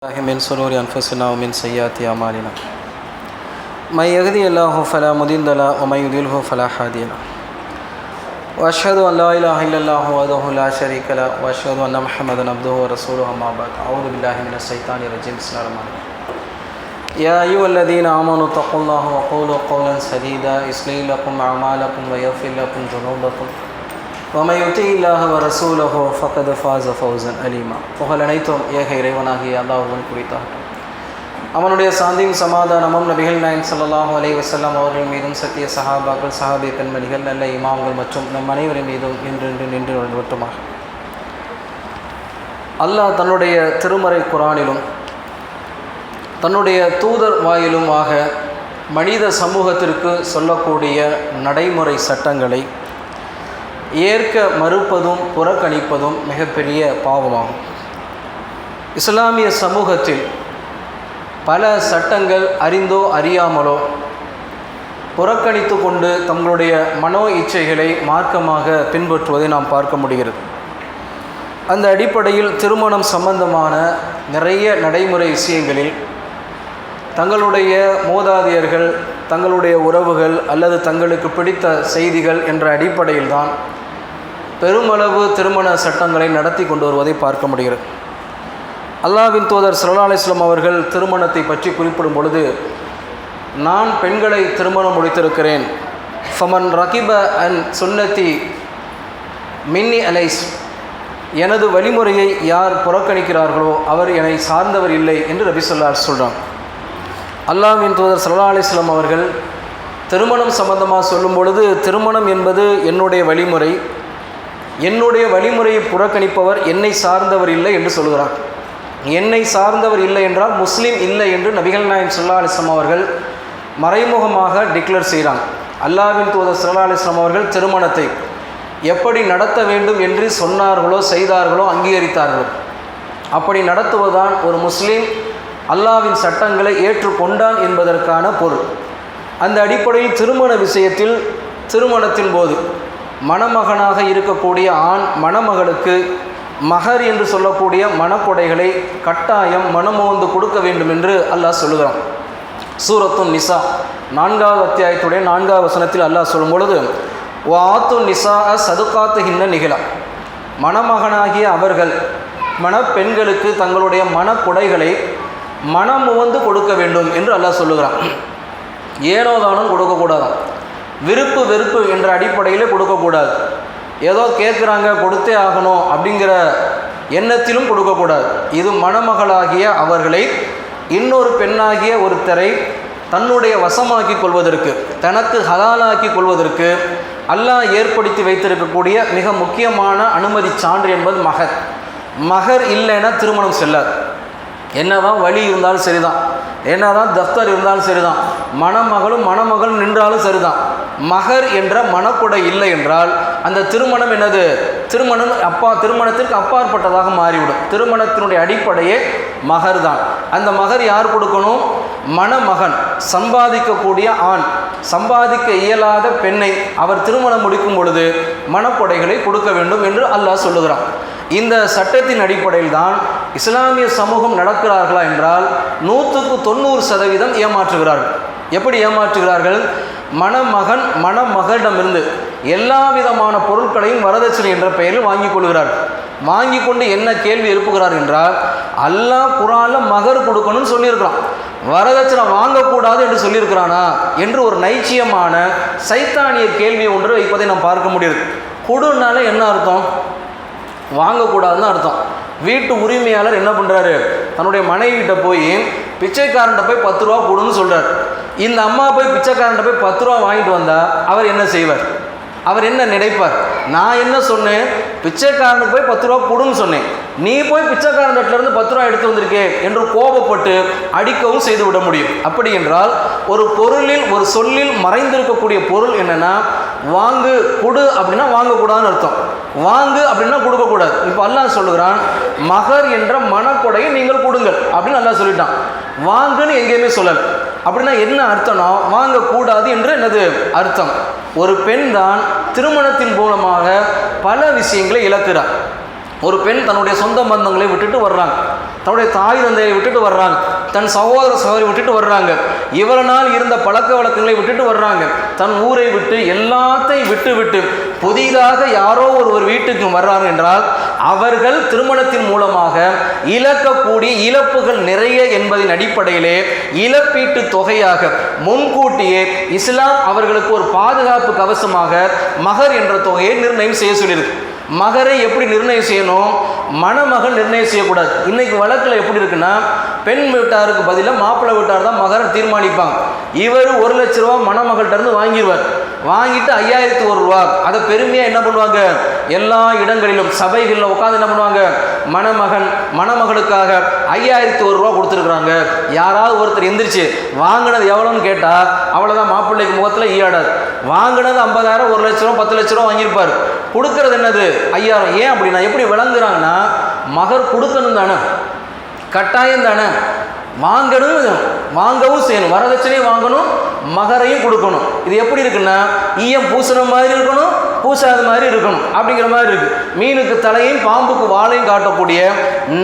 الله من سرور أنفسنا ومن سيئات أعمالنا. من يهدي الله فلا مضل له ومن يضلله فلا هادي له. وأشهد أن لا إله إلا الله وحده لا شريك له وأشهد أن محمدا عبده ورسوله أما بعد. أعوذ بالله من الشيطان الرجيم. بسم الله الرحمن الرحيم. يا أيها الذين آمنوا اتقوا الله وقولوا قولا سديدا. يصلح لكم أعمالكم ويغفر لكم ذنوبكم. ومن يطع الله ورسوله فقد فاز فوزا அலீமா புகழ் அனைத்தும் ஏக இறைவனாகிய அல்லாஹுவன் குறித்தாகட்டும் அவனுடைய சாந்தியும் சமாதானமும் நபிகள் நாயன் ஸல்லல்லாஹு அலைஹி வஸல்லம் அவர்கள் மீதும் சத்திய சஹாபாக்கள் சஹாபி பெண்மணிகள் நல்ல இமாம்கள் மற்றும் நம் அனைவரின் மீதும் இன்று நின்று வரட்டுமாக அல்லாஹ் தன்னுடைய திருமறை குரானிலும் தன்னுடைய தூதர் வாயிலுமாக மனித சமூகத்திற்கு சொல்லக்கூடிய நடைமுறை சட்டங்களை ஏற்க மறுப்பதும் புறக்கணிப்பதும் மிகப்பெரிய பாவமாகும். இஸ்லாமிய சமூகத்தில் பல சட்டங்கள் அறிந்தோ அறியாமலோ புறக்கணித்து கொண்டு தங்களுடைய மனோ இச்சைகளை மார்க்கமாக பின்பற்றுவதை நாம் பார்க்க முடிகிறது. அந்த அடிப்படையில் திருமணம் சம்பந்தமான நிறைய நடைமுறை விஷயங்களில் தங்களுடைய மூதாதையர்கள் தங்களுடைய உறவுகள் அல்லது தங்களுக்கு பிடித்த செய்திகள் என்ற அடிப்படையில் தான் பெருமளவு திருமண சட்டங்களை நடத்தி கொண்டு வருவதை பார்க்க முடிகிறது. அல்லாவின் தூதர் சல்லா அலிஸ்லாம் அவர்கள் திருமணத்தை பற்றி குறிப்பிடும் பொழுது நான் பெண்களை திருமணம் முடித்திருக்கிறேன். ஃபமன் ரகிப அன் சுன்னத்தி மின்னி அலைஸ். எனது வழிமுறையை யார் புறக்கணிக்கிறார்களோ அவர் என்னை சார்ந்தவர் இல்லை என்று ரபி சொல்லார் சொல்கிறான் அல்லாவின் தூதர் சல்லா அலிஸ்லாம் அவர்கள் திருமணம் சம்பந்தமாக சொல்லும் பொழுது திருமணம் என்பது என்னுடைய வழிமுறை. என்னுடைய வழிமுறையை புறக்கணிப்பவர் என்னை சார்ந்தவர் இல்லை என்று சொல்கிறார். என்னை சார்ந்தவர் இல்லை என்றால் முஸ்லீம் இல்லை என்று நபிகள் நாயம் சுல்லா அலிஸ்லாம் அவர்கள் மறைமுகமாக டிக்ளேர் செய்கிறாங்க. அல்லாவின் தூதர் சுல்லா அலிஸ்லாம் அவர்கள் திருமணத்தை எப்படி நடத்த வேண்டும் என்று சொன்னார்களோ செய்தார்களோ அங்கீகரித்தார்களோ அப்படி நடத்துவதுதான் ஒரு முஸ்லீம் அல்லாவின் சட்டங்களை ஏற்றுக்கொண்டான் என்பதற்கான பொருள். அந்த அடிப்படையில் திருமண விஷயத்தில் திருமணத்தின் போது மணமகனாக இருக்கக்கூடிய ஆண் மணமகளுக்கு மகர் என்று சொல்லக்கூடிய மணக்கொடைகளை கட்டாயம் மனமோந்து கொடுக்க வேண்டும் என்று அல்லாஹ் சொல்லுகிறான். சூரத்துன் நிசா நான்காவது அத்தியாயத்துடைய நான்காவது வசனத்தில் அல்லாஹ் சொல்லும் பொழுது வாத்து நிசா சதுக்காத்து ஹின்ன நிகழா மணமகனாகிய அவர்கள் மணப்பெண்களுக்கு தங்களுடைய மனக்கொடைகளை மனமுவந்து கொடுக்க வேண்டும் என்று அல்லாஹ் சொல்லுகிறான். ஏனோதானும் கொடுக்கக்கூடாதான். விருப்பு வெறுப்பு என்ற அடிப்படையில் கொடுக்கக்கூடாது. ஏதோ கேட்குறாங்க கொடுத்தே ஆகணும் அப்படிங்கிற எண்ணத்திலும் கொடுக்கக்கூடாது. இது மணமகளாகிய அவர்களை இன்னொரு பெண்ணாகிய ஒருத்தரை தன்னுடைய வசமாக்கி கொள்வதற்கு தனக்கு ஹலாலாக்கி கொள்வதற்கு அல்லாஹ் ஏற்படுத்தி வைத்திருக்கக்கூடிய மிக முக்கியமான அனுமதி சான்று என்பது மகர். மகர் இல்லைன்னா திருமணம் செல்லாது. என்னதான் வழி இருந்தாலும் சரிதான். என்னதான் தஃப்தர் இருந்தாலும் சரிதான். மணமகளும் மணமகளும் நின்றாலும் சரிதான். மகர் என்ற மணக்குடை இல்லை என்றால் அந்த திருமணம் என்னது? திருமணம் அப்பா திருமணத்திற்கு அப்பாற்பட்டதாக மாறிவிடும். திருமணத்தினுடைய அடிப்படையே மகர் தான் அந்த மகர் யார் கொடுக்கணும்? மணமகன் சம்பாதிக்கக்கூடிய ஆண். சம்பாதிக்க இயலாத பெண்ணை அவர் திருமணம் முடிக்கும் பொழுது மணப்பொடைகளை கொடுக்க வேண்டும் என்று அல்லாஹ் சொல்லுகிறான். இந்த சட்டத்தின் அடிப்படையில் தான் இஸ்லாமிய சமூகம் நடக்கிறார்களா என்றால் நூற்றுக்கு தொண்ணூறு சதவீதம் ஏமாற்றுகிறார்கள். எப்படி ஏமாற்றுகிறார்கள்? மணமகன் மணமகளிடமிருந்து எல்லா விதமான பொருட்களையும் வரதட்சணை என்ற பெயரில் வாங்கி கொள்கிறார். வாங்கி கொண்டு என்ன கேள்வி எழுப்புகிறார் என்றால் அல்லாஹ் குரானில் மகர் கொடுக்கணும்னு சொல்லியிருக்கிறான். வரதட்சணை வாங்கக்கூடாது என்று சொல்லியிருக்கிறானா என்று ஒரு நைச்சியமான சைத்தானிய கேள்வி ஒன்று வைப்பதை நாம் பார்க்க முடியுது. கொடுனால என்ன அர்த்தம்? வாங்கக்கூடாதுன்னு அர்த்தம். வீட்டு உரிமையாளர் என்ன பண்ணுறாரு தன்னுடைய மனைவிகிட்ட போய் பிச்சைக்காரன்ட்ட போய் பத்து ரூபா கொடுன்னு சொல்கிறார் இந்த அம்மா போய் பிச்சைக்காரன்ட்ட போய் பத்து ரூபா வாங்கிட்டு வந்தால் அவர் என்ன செய்வார்? அவர் என்ன நினைப்பார்? நான் என்ன சொன்னேன்? பிச்சைக்காரனுக்கு போய் பத்து ரூபா கொடுன்னு சொன்னேன். நீ போய் பிச்சைக்காரன் இருந்து பத்து ரூபா எடுத்து வந்திருக்கே என்று கோபப்பட்டு அடிக்கவும் செய்து விட முடியும். அப்படி என்றால் ஒரு பொருளில் ஒரு சொல்லில் மறைந்திருக்கக்கூடிய பொருள் என்னன்னா வாங்கு கொடு அப்படின்னா வாங்கக்கூடாதுன்னு அர்த்தம். வாங்கு அப்படின்னா கொடுக்கக்கூடாது. இப்போ அல்லா சொல்லுகிறான் மகர் என்ற மனக்கொடையை நீங்கள் கொடுங்கள் அப்படின்னு நல்லா சொல்லிட்டான். வாங்குன்னு எங்கேயுமே சொல்லலை. அப்படின்னா என்ன அர்த்தம்னா வாங்கக்கூடாது என்று என்னது அர்த்தம்? ஒரு பெண் தான் திருமணத்தின் மூலமாக பல விஷயங்களை இழக்கிறார். ஒரு பெண் தன்னுடைய சொந்த பந்தங்களை விட்டுட்டு வர்றாங்க. தன்னுடைய தாய் தந்தையை விட்டுட்டு வர்றாங்க. தன் சகோதர சகோதரி விட்டுட்டு வர்றாங்க. இவ்வளவு நாள் இருந்த பழக்க வழக்கங்களை விட்டுட்டு வர்றாங்க. தன் ஊரை விட்டு எல்லாத்தையும் விட்டு விட்டு புதிதாக யாரோ ஒருவர் வீட்டுக்கு வர்றாங்க என்றால் அவர்கள் திருமணத்தின் மூலமாக இழக்கக்கூடிய இழப்புகள் நிறைய என்பதின் அடிப்படையிலே இழப்பீட்டு தொகையாக முன்கூட்டியே இஸ்லாம் அவர்களுக்கு ஒரு பாதுகாப்பு கவசமாக மகர் என்ற தொகையை நிர்ணயம் செய்ய சொல்லியிருக்கு. மகரை எப்படி நிர்ணயம் செய்யணும்? மணமகள் நிர்ணயம் செய்யக்கூடாது. இன்னைக்கு வழக்கில் எப்படி இருக்குன்னா பெண் வீட்டாருக்கு பதிலாக மாப்பிள்ளை வீட்டார் தான் மகரை தீர்மானிப்பாங்க. இவர் ஒரு லட்ச ரூபா மணமகள்கிட்ட இருந்து வாங்கிடுவார் வாங்கிட்டு ஐயாயிரத்தி ஒரு ரூபா. அதை பெருமையாக என்ன பண்ணுவாங்க? எல்லா இடங்களிலும் சபைகளில் உட்காந்து என்ன பண்ணுவாங்க? மணமகன் மணமகளுக்காக ஐயாயிரத்தி ஒரு ரூபா கொடுத்துருக்குறாங்க. யாராவது ஒருத்தர் எந்திரிச்சு வாங்கினது எவ்வளோன்னு கேட்டால் அவ்வளோதான் மாப்பிள்ளைக்கு முகத்தில் ஈயாடாது வாங்கினது ஐம்பதாயிரம் ஒரு லட்ச ரூபா பத்து லட்ச ரூபா வாங்கியிருப்பார். கொடுக்கறது என்னது? ஐயாயிரம். ஏன் அப்படின்னா எப்படி விளங்குறாங்கன்னா மகர் கொடுக்கணும் தானே. கட்டாயம் தானே. வாங்கணும் வாங்கவும் செய்யணும். வரதட்சணையும் வாங்கணும் மகரையும் கொடுக்கணும். இது எப்படி இருக்குன்னா ஈயம் பூசுன மாதிரி இருக்கணும் பூசாத மாதிரி இருக்கணும். அப்படிங்கிற மாதிரி இருக்கு. மீனுக்கு தலையும் பாம்புக்கு வாழையும் காட்டக்கூடிய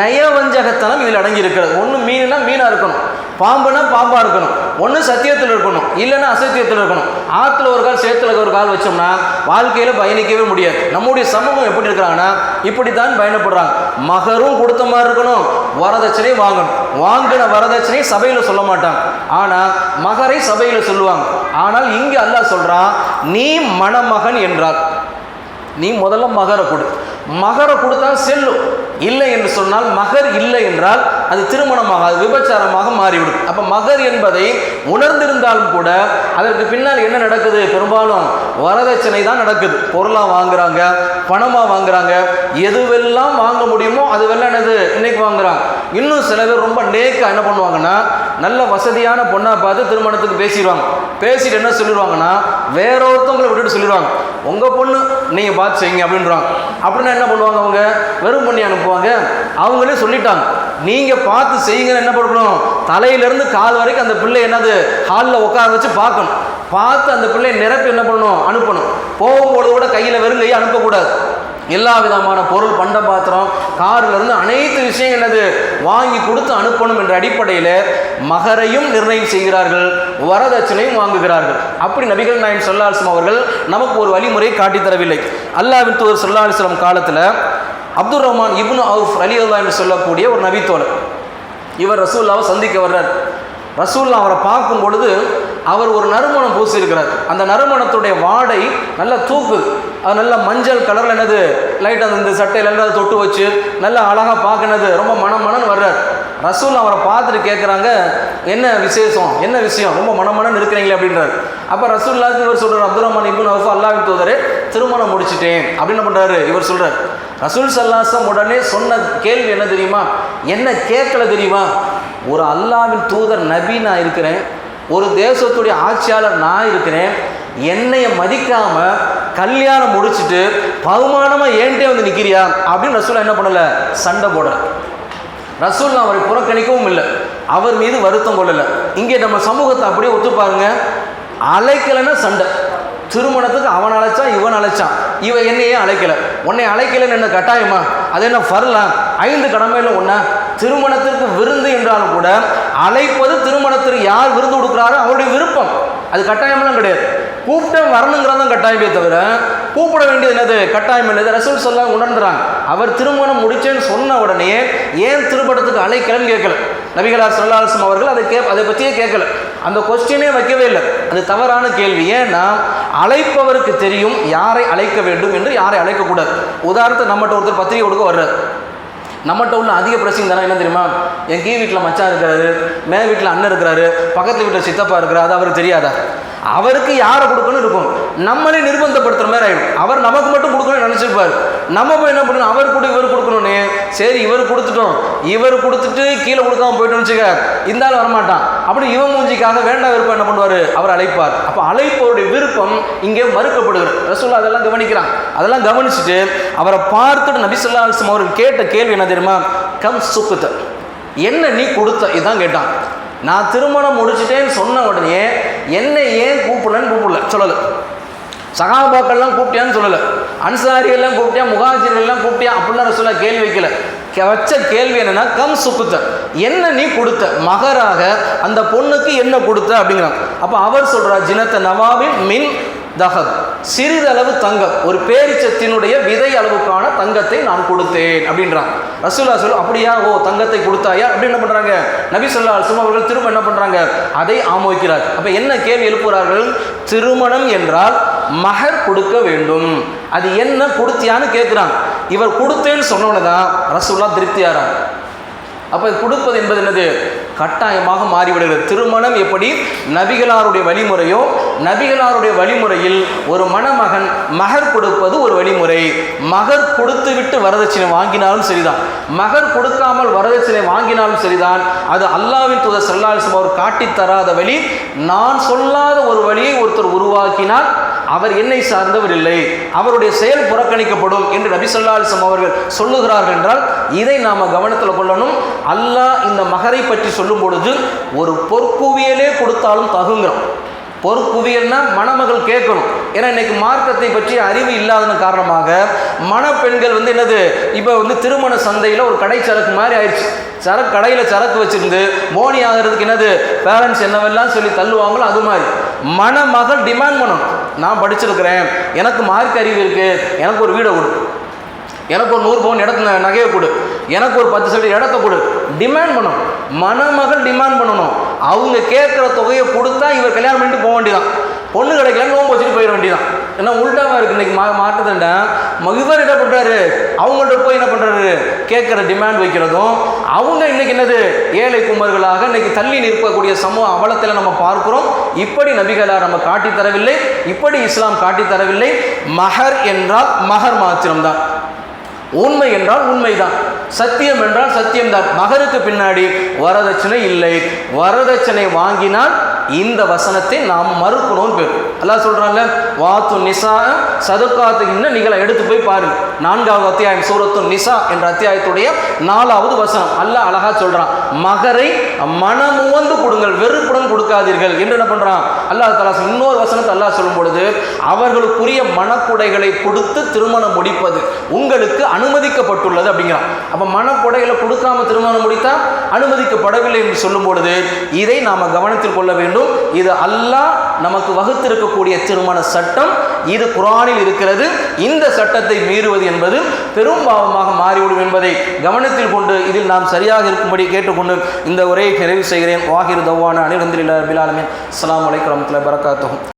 நயவஞ்சகத்தனம் இதில் அடங்கி இருக்கிறது ஒன்று மீனுனா மீனாக இருக்கணும். பாம்புனா பாம்பாக இருக்கணும். ஒன்று சத்தியத்தில் இருக்கணும். இல்லைன்னா அசத்தியத்தில் இருக்கணும். ஆற்றுல ஒரு கால் சேத்துல ஒரு கால் வச்சோம்னா வாழ்க்கையில் பயணிக்கவே முடியாது. நம்முடைய சமூகம் எப்படி இருக்கிறாங்கன்னா இப்படி தான் பயணப்படுறாங்க. மகரும் கொடுத்த மாதிரி இருக்கணும். வரதட்சணையும் வாங்கணும். வாங்கின வரதட்சணையும் சபையில் சொல்ல மாட்டாங்க. ஆனால் மகரை சபையில் சொல்லுவாங்க. ஆனால் இங்கே அல்லாஹ் சொல்கிறான் நீ மணமகன் என்றார் நீ முதல்ல மகரை கொடு. மகரை கொடுத்தா செல்லும் இல்லை என்று சொன்னால் மகர் இல்லை என்றால் அது திருமணமாக அது விபச்சாரமாக மாறிவிடும். அப்போ மகர் என்பதை உணர்ந்திருந்தாலும் கூட அதற்கு பின்னால் என்ன நடக்குது? பெரும்பாலும் வரதட்சணை தான் நடக்குது. பொருளாக வாங்குறாங்க பணமாக வாங்குறாங்க. எதுவெல்லாம் வாங்க முடியுமோ அதுவெல்லாம் என்னது? இன்னைக்கு வாங்குறாங்க. இன்னும் சில பேர் ரொம்ப நேக்காக என்ன பண்ணுவாங்கன்னா நல்ல வசதியான பொண்ணாக பார்த்து திருமணத்துக்கு பேசிடுவாங்க. பேசிட்டு என்ன சொல்லிடுவாங்கன்னா வேற ஒருத்தவங்களை விட்டுட்டு சொல்லிடுவாங்க. உங்கள் பொண்ணு நீங்கள் பார்த்து செய்யுங்க அப்படின்றாங்க அப்படின்னா என்ன பண்ணுவாங்க அவங்க? வெறும் பண்ணி அனுப்புவாங்க. அவங்களே சொல்லிட்டாங்க. நீங்கள் பார்த்து செய்யுங்கன்னு என்ன பண்ணணும்? தலையிலேருந்து கால் வரைக்கும் அந்த பிள்ளை என்னது? ஹாலில் உட்கார வச்சு பார்க்கணும். பார்த்து அந்த பிள்ளையை நிரப்பி என்ன பண்ணணும்? அனுப்பணும். போகும்போது கூட கையில் வெறும் கையை அனுப்பக்கூடாது. எல்லா விதமான பொருள் பண்ட பாத்திரம் கார்ல இருந்து அனைத்து விஷயங்கள் என்னது? வாங்கி கொடுத்து அனுப்பணும் என்ற அடிப்படையில் மகரையும் நிர்ணயம் செய்கிறார்கள் வரதட்சணையும் வாங்குகிறார்கள். அப்படி நபிகள் நாயன் சொல்லாஸ்லம் அவர்கள் நமக்கு ஒரு வழிமுறையை காட்டித்தரவில்லை தரவில்லை. அல்லாவின் தூதர் சொல்லாஸ்லம் காலத்தில் அப்துல் ரஹ்மான் இப்னு அவுஃப் அலி அல்லா என்று சொல்லக்கூடிய ஒரு நபித்தோழர். இவர் ரசூல்லாவை சந்திக்க வர்றார். ரசூல்லா அவரை பார்க்கும் பொழுது அவர் ஒரு நறுமணம் பூசியிருக்கிறார். அந்த நறுமணத்துடைய வாடை நல்லா தூக்குது அது நல்ல மஞ்சள் கலரில் என்னது? லைட் அந்த சட்டையில் சட்டையில எல்லாம் அதை தொட்டு வச்சு நல்லா அழகாக பார்க்கனது ரொம்ப மனம் மனன்னு வர்றார். ரசூல் அவரை பார்த்துட்டு கேட்குறாங்க என்ன விசேஷம்? என்ன விஷயம்? ரொம்ப மனமனன்னு இருக்கிறீங்களே அப்படின்றார். அப்போ ரசூல்லாக்கு இவர் சொல்கிறார் அப்துல் ரஹ்மான் இபுன் அவுஃப் அல்லாவின் தூதர் திருமணம் முடிச்சிட்டேன். அப்படின்னு என்ன பண்ணுறாரு இவர் சொல்கிறார் ரசூல் சல்லாசம் உடனே சொன்ன கேள்வி என்ன தெரியுமா? என்ன கேட்கல தெரியுமா? ஒரு அல்லாவின் தூதர் நபி நான் இருக்கிறேன் ஒரு தேசத்துடைய ஆட்சியாளர் நான் இருக்கிறேன் என்னைய மதிக்காம கல்யாணம் முடிச்சுட்டு பகுமானமாக ஏன்ட்டே வந்து நிற்கிறியா அப்படின்னு ரசூலா என்ன பண்ணல? சண்டை போடல. ரசூல் அவரை புறக்கணிக்கவும் இல்லை. அவர் மீது வருத்தம் கொள்ளலை. இங்கே நம்ம சமூகத்தை அப்படியே ஒத்து பாருங்க. அழைக்கலைன்னா சண்டை. திருமணத்துக்கு அவன் அழைச்சான் இவன் அழைச்சான். இவன் என்னையே அழைக்கல. உன்னை அழைக்கலைன்னு என்ன கட்டாயமா? அது என்ன வரலாம் ஐந்து கடமையில் ஒன்றா திருமணத்திற்கு விருந்து என்றாலும் கூட அழைப்பது திருமணத்திற்கு யார் விருந்து கொடுக்குறாரோ அவருடைய விருப்பம். அது கட்டாயமெல்லாம் கிடையாது. கூப்பிட்ட வரணுங்கிறதான் கட்டாயமே தவிர கூப்பிட வேண்டியது என்னது? கட்டாயம் என்னது ரசூல் சொல்லாம் உணர்ந்துறாங்க. அவர் திருமணம் முடிச்சேன்னு சொன்ன உடனே ஏன் திருமணத்துக்கு அழைக்கலன்னு கேட்கல. நபிகளார் சொல்லாசம் அவர்கள் அதை கே அதை பற்றியே கேட்கல. அந்த கொஸ்டினே வைக்கவே இல்லை. அது தவறான கேள்வி. ஏன்னா அழைப்பவருக்கு தெரியும் யாரை அழைக்க வேண்டும் என்று யாரை அழைக்கக்கூடாது. உதாரணத்தை நம்மகிட்ட ஒருத்தர் பத்திரிகை கொடுக்க வர்றார். நம்மகிட்ட உள்ள அதிக பிரச்சனை தானே என்ன தெரியுமா? என் கீ வீட்டில் மச்சான் இருக்கிறாரு மே வீட்டில் அண்ணன் இருக்கிறாரு பக்கத்து வீட்டில் சித்தப்பா இருக்கிறாரு அது அவருக்கு தெரியாதா? அவருக்கு யாரை கொடுக்கணும் இருக்கும். நம்மளே நிர்பந்தப்படுத்துகிற மாதிரி ஆயிடும். அவர் நமக்கு மட்டும் கொடுக்கணும்னு நினச்சிருப்பார். நம்ம போய் என்ன பண்ணணும்? அவர் கூட இவர் கொடுக்கணும்னு. சரி இவர் கொடுத்துட்டோம். இவர் கொடுத்துட்டு கீழே கொடுக்காம போயிட்டோம்னு வச்சுக்க இருந்தாலும் வரமாட்டான். அப்படி இவன் மூஞ்சிக்காக வேண்டாம் விருப்பம் என்ன பண்ணுவார்? அவர் அழைப்பார். அப்போ அழைப்பவருடைய விருப்பம் இங்கே மறுக்கப்படுகிறது. ரசூல்லா அதெல்லாம் கவனிக்கிறான். அதெல்லாம் கவனிச்சுட்டு அவரை பார்த்துட்டு நபிசுல்லா அலிஸ்லாம் அவர்கள் கேட்ட கேள்வி என்ன தெரியுமா? கம் சுக்குத்த என்ன நீ கொடுத்த? இதான் கேட்டான். நான் திருமணம் முடிச்சிட்டேன்னு சொன்ன உடனே என்னை ஏன் கூப்பிடலன்னு கூப்பிடல. சொல்லலை. சகாபாக்கள்லாம் கூப்பிட்டியான்னு சொல்லலை. அன்சாரி எல்லாம் கூப்பிட்டியா முகாஜிர்கள்லாம் கூப்பிட்டியா அப்படிலாம் சொல்ல கேள்வி வைக்கல. வச்ச கேள்வி என்னன்னா கம் சுக்குத்த. என்ன நீ கொடுத்த? மகராக அந்த பொண்ணுக்கு என்ன கொடுத்த அப்படிங்கிறான். அப்போ அவர் சொல்கிறார் ஜினத்த நவாபின் மின் தகத். சிறிதளவு தங்கம். ஒரு பேரிச்சத்தினுடைய விதை அளவுக்கான தங்கத்தை நான் கொடுத்தேன் அப்படின்றான். ரசூல்லா சொல்லு அப்படியா? ஓ தங்கத்தை கொடுத்தாயா? அப்படி என்ன பண்ணுறாங்க நபி சொல்லா அலுவலம் அவர்கள் திரும்ப என்ன பண்ணுறாங்க அதை ஆமோதிக்கிறார் அப்போ என்ன கேள்வி எழுப்புகிறார்கள்? திருமணம் என்றால் மகர் கொடுக்க வேண்டும். அது என்ன கொடுத்தியான்னு கேட்குறான் இவர் கொடுத்தேன்னு சொன்னோன்னு தான் ரசூல்லா திருப்தியாரான் அப்போ கொடுப்பது என்பது என்னது? கட்டாயமாக மாறிவிடுகிறது. திருமணம் எப்படி? நபிகளாருடைய வழிமுறையோ நபிகளாருடைய வழிமுறையில் ஒரு மணமகன் மகர் கொடுப்பது ஒரு வழிமுறை. மகர் கொடுத்து விட்டு வரதட்சணை வாங்கினாலும் சரிதான். மகர் கொடுக்காமல் வரதட்சணை வாங்கினாலும் சரிதான். அது அல்லாவின் தூதர் செல்லாலிசம் அவர் காட்டித் தராத வழி. நான் சொல்லாத ஒரு வழியை ஒருத்தர் உருவாக்கினால் அவர் என்னை சார்ந்தவர் இல்லை. அவருடைய செயல் புறக்கணிக்கப்படும் என்று நபி சொல்லாலிசம் அவர்கள் சொல்லுகிறார்கள் என்றால் இதை நாம் கவனத்தில் கொள்ளணும். அல்லாஹ் இந்த மகரை பற்றி சொல்லும் பொழுது ஒரு பொற்குவியலே கொடுத்தாலும் தகுங்கிறோம் பொறுப்புவியல்னா மணமகள் கேட்கணும். ஏன்னா இன்னைக்கு மார்க்கத்தை பற்றி அறிவு இல்லாதன காரணமாக மணப்பெண்கள் வந்து என்னது இப்போ வந்து திருமண சந்தையில் ஒரு கடை சரக்கு மாதிரி ஆயிடுச்சு. சரக்கு கடையில் சரக்கு வச்சுருந்து மோனி ஆகிறதுக்கு என்னது பேரண்ட்ஸ் என்னவெல்லாம் சொல்லி தள்ளுவாங்களோ அது மாதிரி. மணமகள் டிமாண்ட் பண்ணணும். நான் படிச்சிருக்கிறேன். எனக்கு மார்க் அறிவு இருக்குது எனக்கு ஒரு வீடை கொடு. எனக்கு ஒரு நூறு பவுன் இடத்துல நகையை கொடு. எனக்கு ஒரு பத்து சதவீதம் இடத்த கொடு. டிமாண்ட் பண்ணணும். மணமகள் டிமாண்ட் பண்ணணும். அவங்க கேட்குற தொகையை கொடுத்தா இவர் கல்யாணம் பண்ணிட்டு போக வேண்டியதான் பொண்ணு கிடைக்கல நோம்பு வச்சுட்டு போயிட வேண்டியதான் ஏன்னா உள்டாவாக இருக்கு இன்னைக்கு மா மாட்டுதண்டா இவர் என்ன பண்ணுறாரு அவங்கள்ட்ட போய் என்ன பண்ணுறாரு கேட்குற டிமாண்ட் வைக்கிறதும் அவங்க இன்னைக்கு என்னது? ஏழை குமர்களாக இன்னைக்கு தள்ளி நிற்கக்கூடிய சமூக அவலத்தில் நம்ம பார்க்குறோம். இப்படி நபிகளார் நம்ம காட்டி தரவில்லை. இப்படி இஸ்லாம் காட்டி தரவில்லை. மஹர் என்றால் மாத்திரம் மாத்திரம்தான். உண்மை என்றால் உண்மைதான். சத்தியம் என்றால் சத்தியம்தான். மகருக்கு பின்னாடி வரதட்சணை இல்லை. வரதட்சணை வாங்கினால் இந்த வசனத்தை நாம் மறுக்கணும்னு பேர். அல்லாஹ் சொல்றான்ல வாத்து நிசா சதுக்காத்து இன்னும் நீங்களை எடுத்து போய் பாருங்க நான்காவது அத்தியாயம் சூரத்து நிசா என்ற அத்தியாயத்துடைய நாலாவது வசனம். அல்லாஹ் அழகா சொல்கிறான் மகரை மனமுவந்து கொடுங்கள் வெறுப்புடன் கொடுக்காதீர்கள். என்று என்ன பண்ணுறான் அல்லாஹ் தலா இன்னொரு வசனத்தை அல்லாஹ் சொல்லும் பொழுது அவர்களுக்குரிய மனக்குடைகளை கொடுத்து திருமணம் முடிப்பது உங்களுக்கு அனுமதிக்கப்பட்டுள்ளது. அப்படிங்கிறான். அப்போ மனக்குடைகளை கொடுக்காம திருமணம் முடித்தால் அனுமதிக்கப்படவில்லை என்று சொல்லும் பொழுது இதை நாம் கவனத்தில் கொள்ள வேண்டும். இது அல்லாஹ் நமக்கு வகுத்திருக்கக்கூடிய திருமண சட்டம். இது குரானில் இருக்கிறது. இந்த சட்டத்தை மீறுவது என்பது பெரும் பாவமாக மாறிவிடும் என்பதை கவனத்தில் கொண்டு இதில் நாம் சரியாக இருக்கும்படி கேட்டுக்கொண்டு இந்த உரையை நிறைவு செய்கிறேன். வாகிர் தவான அனிரந்தில் பிலாலமின் அஸ்லாம் வலைக்கம் வரமத்துல வரகாத்துஹு